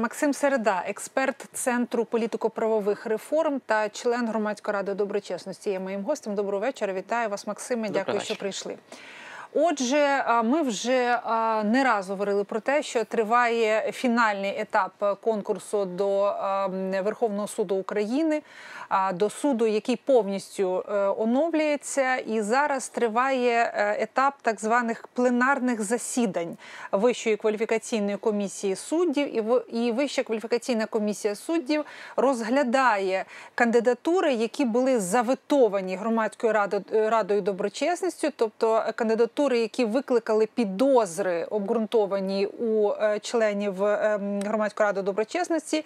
Максим Середа, експерт Центру політико-правових реформ та член громадської ради доброчесності. Є моїм гостем. Доброго вечора. Вітаю вас, Максиме. Дякую, що прийшли. Отже, ми вже не раз говорили про те, що триває фінальний етап конкурсу до Верховного суду України, до суду, який повністю е, оновлюється, і зараз триває е, етап так званих пленарних засідань Вищої кваліфікаційної комісії суддів, і Вища кваліфікаційна комісія суддів розглядає кандидатури, які були заветовані громадською радо- радою доброчесності, тобто кандидатури, які викликали підозри, обґрунтовані у е, членів е, громадської ради доброчесності.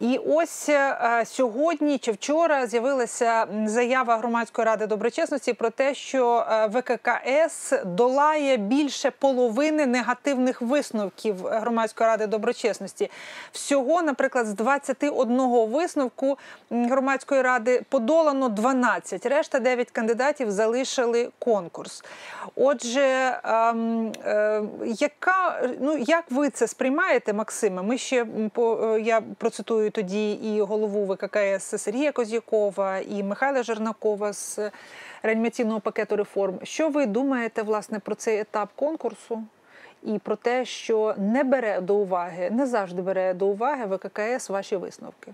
І ось е, сьогодні чи вчора з'явилася заява громадської ради доброчесності про те, що е, ВККС долає більше половини негативних висновків громадської ради доброчесності. Всього, наприклад, з 21 висновку громадської ради подолано 12. Решта 9 кандидатів залишили конкурс. Отже, ем, е, яка ну як ви це сприймаєте, Максиме? Ми ще по е, я процитую тоді і голову ВККС Сергія Козякова, і Михайла Жернакова з реанімаційного пакету реформ. Що ви думаєте власне про цей етап конкурсу? І про те, що не бере до уваги, не завжди бере до уваги ВККС ваші висновки.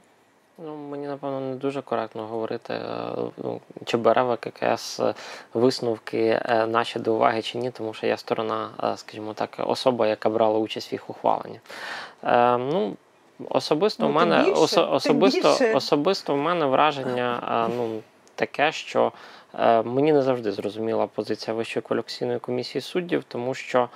Ну, мені напевно не дуже коректно говорити, е, ну, чи бере ВККС е, висновки е, наші до уваги чи ні, тому що я сторона, скажімо так, особа, яка брала участь в їх ухваленні. Е, ну, особисто Ну, в мене більше, осо- особисто, особисто в мене враження ну, таке, що е, мені не завжди зрозуміла позиція Вищої кваліфікаційної комісії суддів, тому що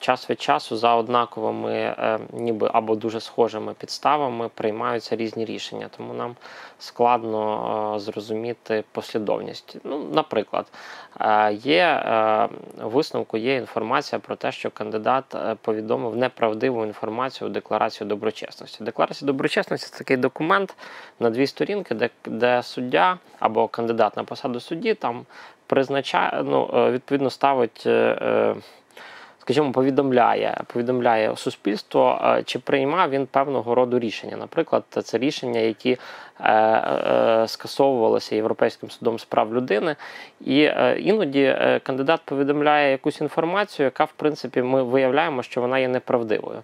час від часу за однаковими, е, ніби або дуже схожими підставами приймаються різні рішення, тому нам складно е, зрозуміти послідовність. Ну, наприклад, е, є висновку є інформація про те, що кандидат повідомив неправдиву інформацію у декларацію доброчесності. Декларація доброчесності це такий документ на дві сторінки, де, де суддя або кандидат на посаду судді там призначає, ну, відповідно ставить. Скажімо, повідомляє, повідомляє суспільство, е, чи приймав він певного роду рішення. Наприклад, це рішення, які е, е, скасовувалися Європейським судом з прав людини, і іноді кандидат повідомляє якусь інформацію, яка в принципі ми виявляємо, що вона є неправдивою.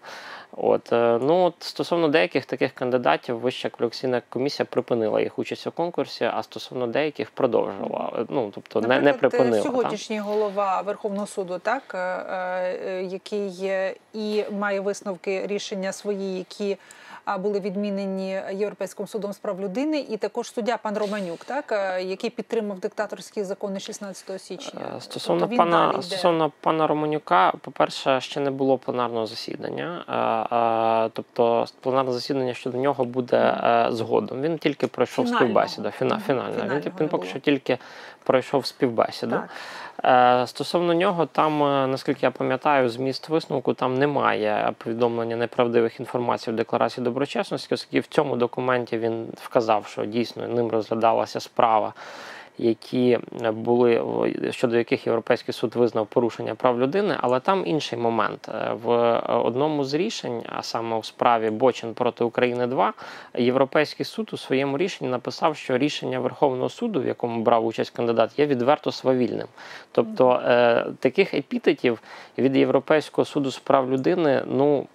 От е, ну от стосовно деяких таких кандидатів, вища кваліфікаційна комісія припинила їх участь у конкурсі, а стосовно деяких продовжувала. Ну тобто не, не припинила сьогоднішній так? голова Верховного суду, так е, е, який і має висновки рішення свої, які були відмінені Європейським судом з прав людини, і також суддя пан Романюк, так е, який підтримав диктаторські закони 16 січня. Е, Стосовно Тобто пана стосовно пана Романюка, по-перше, ще не було пленарного засідання. Е, Тобто пленарне засідання щодо нього буде згодом. Він тільки пройшов співбесіду. Фіна, фінальна. Він, Фінального поки що тільки пройшов співбесіду. Так. Е, Стосовно нього, там, е, наскільки я пам'ятаю, зміст висновку там немає повідомлення неправдивих інформацій в декларації доброчесності, оскільки в цьому документі він вказав, що дійсно ним розглядалася справа, які були щодо яких Європейський суд визнав порушення прав людини, але там інший момент Е, в одному з рішень, а саме у справі Бочин проти України 2 Європейський суд у своєму рішенні написав, що рішення Верховного суду, в якому брав участь кандидат, є відверто свавільним. Тобто е, таких епітетів від Європейського суду з прав людини, ну.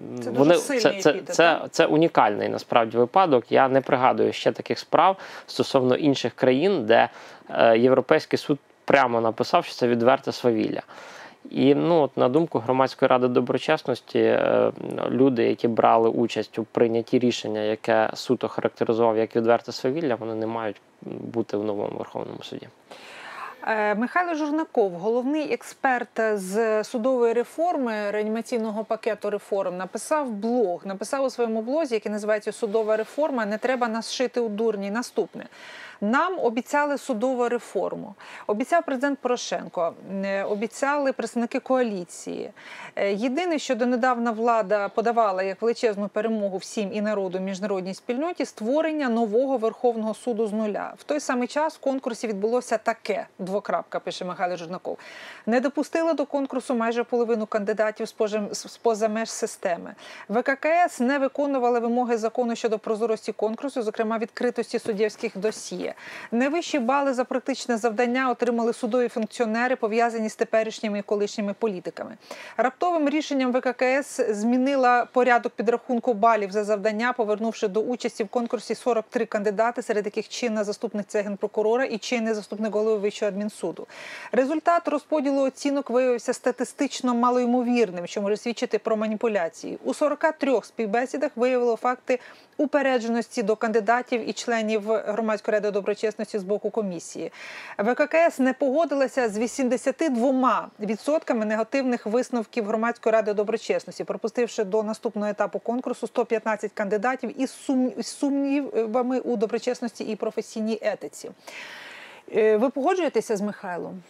Це дуже Вони сильний це, це, епітет, це, це унікальний насправді випадок. Я не пригадую ще таких справ стосовно інших країн, де е, Європейський суд прямо написав, що це відверте свавілля. І ну, от, на думку громадської ради доброчесності, е, люди, які брали участь у прийнятті рішення, яке суд охарактеризував як відверте свавілля, вони не мають бути в новому Верховному суді. Е, Михайло Журнаков, головний експерт з судової реформи реанімаційного пакету реформ, написав блог. Написав у своєму блозі, який називається Судова реформа. Не треба нас шити у дурні. Наступне. Нам обіцяли судову реформу. Обіцяв президент Порошенко, е, обіцяли представники коаліції. Е, Єдине, що донедавна влада подавала як величезну перемогу всім і народу міжнародній спільноті створення нового Верховного суду з нуля. В той самий час в конкурсі відбулося таке: двокрапка, пише Михайло Журнаков. Не допустила до конкурсу майже половину кандидатів з поза меж системи. ВККС не виконували вимоги закону щодо прозорості конкурсу, зокрема відкритості суддівських досьє. Найвищі бали за практичне завдання отримали судові функціонери, пов'язані з теперішніми і колишніми політиками. Раптовим рішенням ВККС змінила порядок підрахунку балів за завдання, повернувши до участі в конкурсі 43 кандидати, серед яких чинна заступниця генпрокурора і чинний заступник голови Вищого адмінсуду. Результат розподілу оцінок виявився статистично малоймовірним, що може свідчити про маніпуляції. У 43 співбесідах виявило факти упередженості до кандидатів і членів громадської ради доброчесності з боку комісії. ВККС не погодилася з 82% негативних висновків громадської ради доброчесності, пропустивши до наступного етапу конкурсу 115 кандидатів із сумнівами у доброчесності і професійній етиці. Е, ви погоджуєтеся з Михайлом?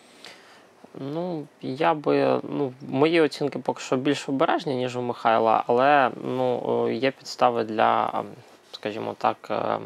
Ну, я би ну, мої оцінки поки що більш обережні, ніж у Михайла, але ну, є підстави для, скажімо так, е, Е,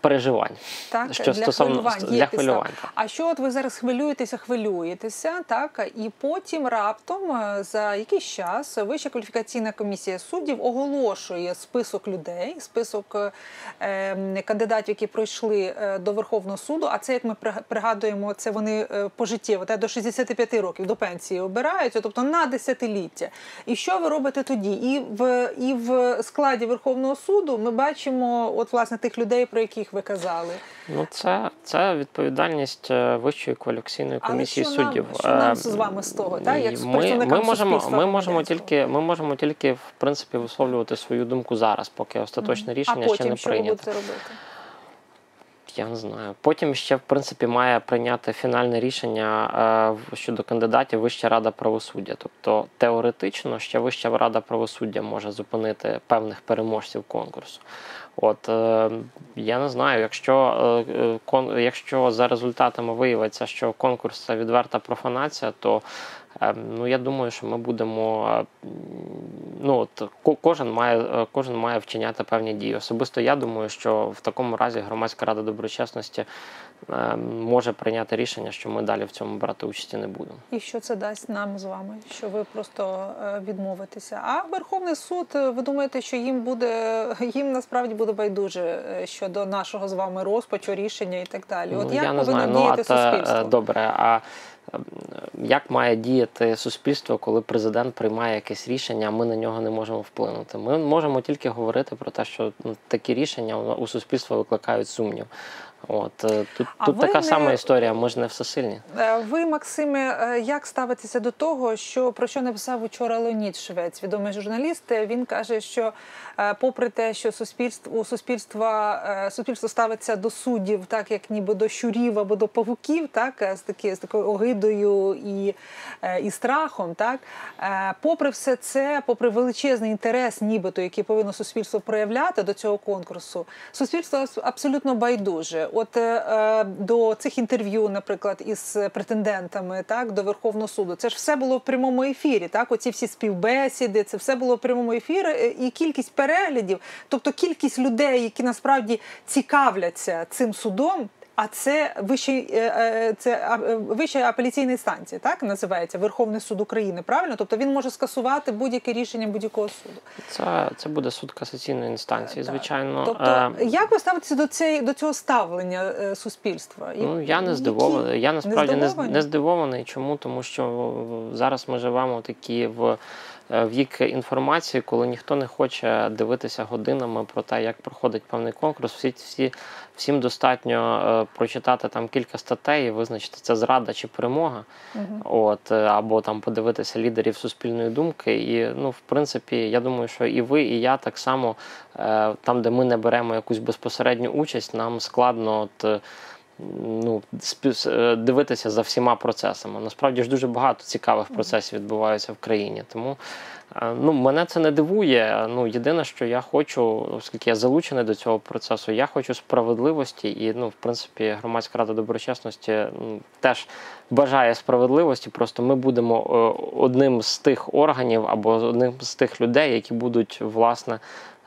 переживань. Так, що для стосовно хвилювань. Для хвилювань так. А що от ви зараз хвилюєтеся, хвилюєтеся, так і потім раптом е, за якийсь час Вища кваліфікаційна комісія суддів оголошує список людей, список е, кандидатів, які пройшли е, до Верховного суду. А це як ми пригадуємо, це вони пожиттєво та до 65 років до пенсії обираються, тобто на десятиліття. І що ви робите тоді? І в і в складі Верховного суду ми бачимо, от власне тих людей про яких ви казали? Ну, це це відповідальність е, Вищої кваліфікаційної комісії Але що суддів. Нам, що нам з вами з того? Так? Як ми, ми можемо, ми можемо тільки ми можемо тільки в принципі висловлювати свою думку зараз, поки остаточне рішення а ще не прийнято. Що ви будете робити? Я не знаю. Потім ще в принципі має прийняти фінальне рішення е, щодо кандидатів Вища рада правосуддя. Тобто теоретично ще Вища рада правосуддя може зупинити певних переможців конкурсу. От е, я не знаю, якщо е, якщо за результатами виявиться, що конкурс це відверта профанація, то ну, я думаю, що ми будемо. Е, ну, от, Кожен має е, кожен має вчиняти певні дії. Особисто я думаю, що в такому разі громадська рада доброчесності ем, може прийняти рішення, що ми далі в цьому брати участі не будемо. І що це дасть нам з вами? Що ви просто е, відмовитеся? А Верховний суд, ви думаєте, що їм буде їм насправді буде байдуже щодо нашого з вами розпачу, рішення і так далі? От ну, як знаю. діяти ну, суспільство? Добре. а Ем, як має діяти суспільство, коли президент приймає якесь рішення, а ми на нього не можемо вплинути? Ми можемо тільки говорити про те, що ну, такі рішення у суспільства викликають сумнів. От е, тут а тут така не... сама історія. Ми ж не всесильні. Е, ви, Максиме, е, як ставитеся до того, що про що написав вчора Леонід Швець, відомий журналіст? Він каже, що попри те, що суспільство у суспільства суспільство ставиться до суддів, так як ніби до щурів або до павуків, так з такі з такою огидою і і страхом, так попри все це, попри величезний інтерес, нібито який повинно суспільство проявляти до цього конкурсу, суспільство абсолютно байдуже от е, до цих інтерв'ю, наприклад, із претендентами, так до Верховного суду, це ж все було в прямому ефірі. Так, оці всі співбесіди, це все було в прямому ефірі, е, і кількість переглядів, тобто кількість людей, які насправді цікавляться цим судом. А це вищий е, е, це е, вища апеляційна інстанція, так називається Верховний суд України. Правильно, тобто він може скасувати будь-яке рішення будь-якого суду. Це це буде суд касаційної інстанції. Так. Звичайно, тобто як ви ставитеся до цієї до цього ставлення суспільства? Ну я не здивований. Я насправді не, не здивований. Чому тому, що зараз ми живемо такі в. Е, вік інформації, коли ніхто не хоче дивитися годинами про те, як проходить певний конкурс. Всі всі всім достатньо е, прочитати там кілька статей і визначити це зрада чи перемога. Угу. От е, або там подивитися лідерів суспільної думки. І ну, в принципі, я думаю, що і ви, і я так само там, де ми не беремо якусь безпосередню участь, нам складно от ну, е, дивитися за всіма процесами. Насправді ж дуже багато цікавих процесів відбуваються в країні. Тому е, ну, мене це не дивує. Ну, Єдине, що я хочу, оскільки я залучений до цього процесу, я хочу справедливості, і ну, в принципі, громадська рада доброчесності ну, теж бажає справедливості. Просто ми будемо е, одним з тих органів або одним з тих людей, які будуть власне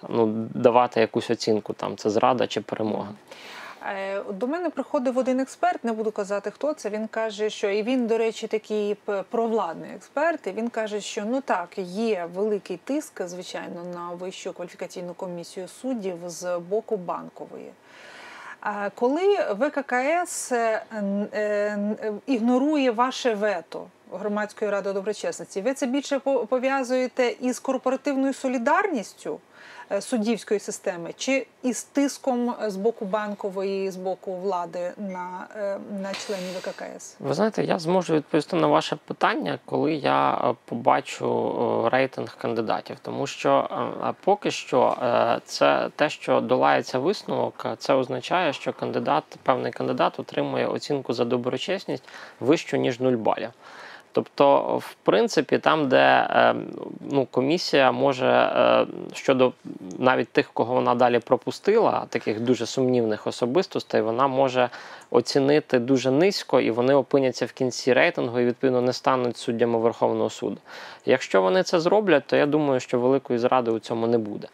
ну, давати якусь оцінку там це зрада чи перемога. Е, До мене приходив один експерт, не буду казати, хто це. Він каже, що і він, до речі, такий провладний експерт. І він каже, що ну так, є великий тиск, звичайно, на вищу кваліфікаційну комісію суддів з боку банкової. Коли ВККС е, е, ігнорує ваше вето громадської ради доброчесності, ви це більше по- пов'язуєте із корпоративною солідарністю суддівської системи, чи із тиском з боку банкової, з боку влади на, е, на членів ВККС? Ви знаєте, я зможу відповісти на ваше питання, коли я е, побачу е, рейтинг кандидатів, тому що е, поки що е, це те, що долається висновок, е, це означає, що кандидат, певний кандидат отримує оцінку за доброчесність вищу ніж 0 балів. Тобто, в принципі, там, де е, ну, комісія може е, щодо навіть тих, кого вона далі пропустила, таких дуже сумнівних особистостей, вона може оцінити дуже низько, і вони опиняться в кінці рейтингу і відповідно не стануть суддями Верховного суду. Якщо вони це зроблять, то я думаю, що великої зради у цьому не буде.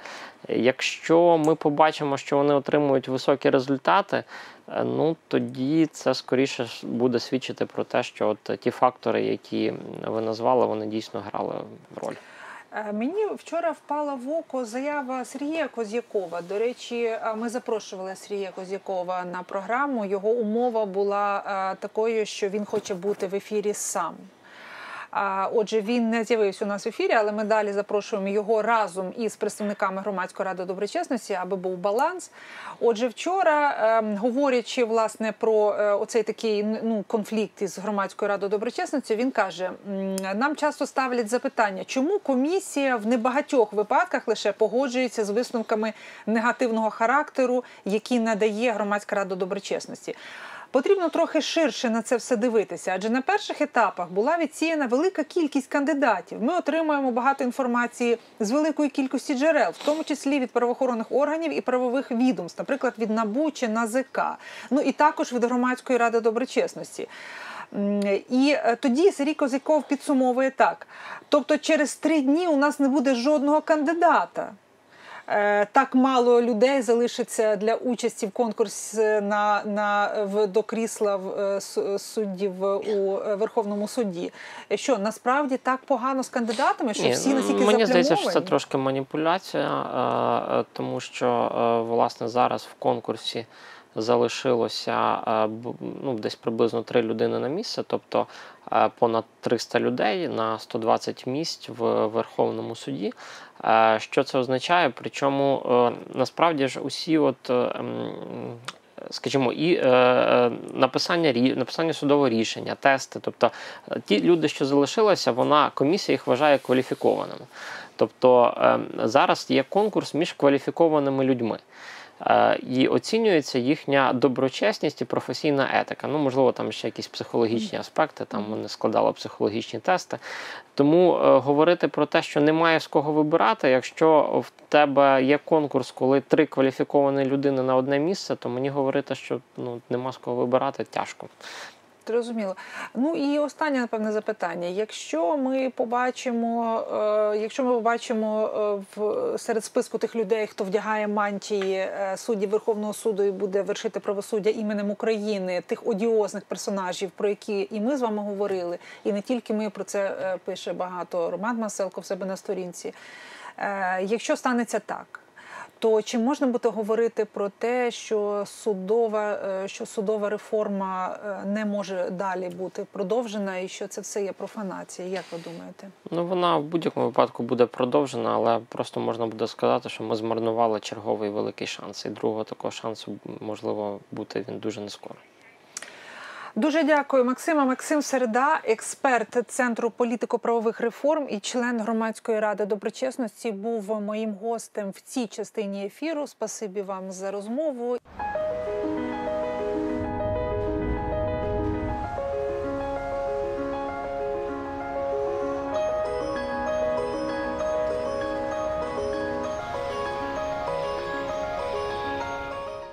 Якщо ми побачимо, що вони отримують високі результати, е, ну тоді це скоріше буде свідчити про те, що от ті фактори, які ви назвали, вони дійсно грали роль. Е, Мені вчора впала в око заява Сергія Козякова. До речі, е, ми запрошували Сергія Козякова на програму. Його умова була е, такою, що він хоче бути в ефірі сам. А, Отже, він не з'явився у нас в ефірі, але ми далі запрошуємо його разом із представниками громадської ради доброчесності, аби був баланс. Отже, вчора, е, говорячи власне про е, оцей такий ну, конфлікт із громадською радою доброчесності, він каже: нам часто ставлять запитання, чому комісія в небагатьох випадках лише погоджується з висновками негативного характеру, які надає громадська рада доброчесності. Потрібно трохи ширше на це все дивитися, адже на перших етапах була відсіяна велика кількість кандидатів. Ми отримуємо багато інформації з великої кількості джерел, в тому числі від правоохоронних органів і правових відомств, наприклад, від НАБУ чи НАЗК, ну і також від громадської ради доброчесності. І е, тоді Сергій Козяков підсумовує так: тобто, через три дні у нас не буде жодного кандидата. Е, Так мало людей залишиться для участі в конкурсі на, на в до крісла в е, суддів у е, Верховному суді. Що насправді так погано з кандидатами, що всі ну, настільки мені здається, що це трошки маніпуляція, тому що власне зараз в конкурсі залишилося е, ну, десь приблизно три людини на місце, тобто е, понад 300 людей на 120 місць в Верховному суді. Е, Що це означає? Причому насправді ж усі, от. Скажімо, і написання написання судового рішення, тести. Тобто ті люди, що залишилися, вона комісія їх вважає кваліфікованими. Тобто е, зараз є конкурс між кваліфікованими людьми. Е, І оцінюється їхня доброчесність і професійна етика. Ну, можливо, там ще якісь психологічні аспекти, там вони складали психологічні тести. Тому е, говорити про те, що немає з кого вибирати, якщо в тебе є конкурс, коли три кваліфіковані людини на одне місце, то мені говорити, що ну нема з кого вибирати, тяжко. Зрозуміло. Ну і останнє, напевне, запитання. Якщо ми побачимо, е, якщо ми побачимо е, в серед списку тих людей, хто вдягає мантії е, суддів Верховного суду і буде вершити правосуддя іменем України, тих одіозних персонажів, про які і ми з вами говорили, і не тільки ми про це пише багато Роман Маселко в себе на сторінці. Якщо станеться так. То чи можна буде говорити про те, що судова, е, що судова реформа е, не може далі бути продовжена, і що це все є профанація? Як ви думаєте? Ну вона в будь-якому випадку буде продовжена, але просто можна буде сказати, що ми змарнували черговий великий шанс. І другого такого шансу можливо бути він дуже не скоро. Дуже дякую, Максима. Максим Середа, експерт Центру політико-правових реформ і член громадської ради доброчесності, був моїм гостем в цій частині ефіру. Спасибі вам за розмову.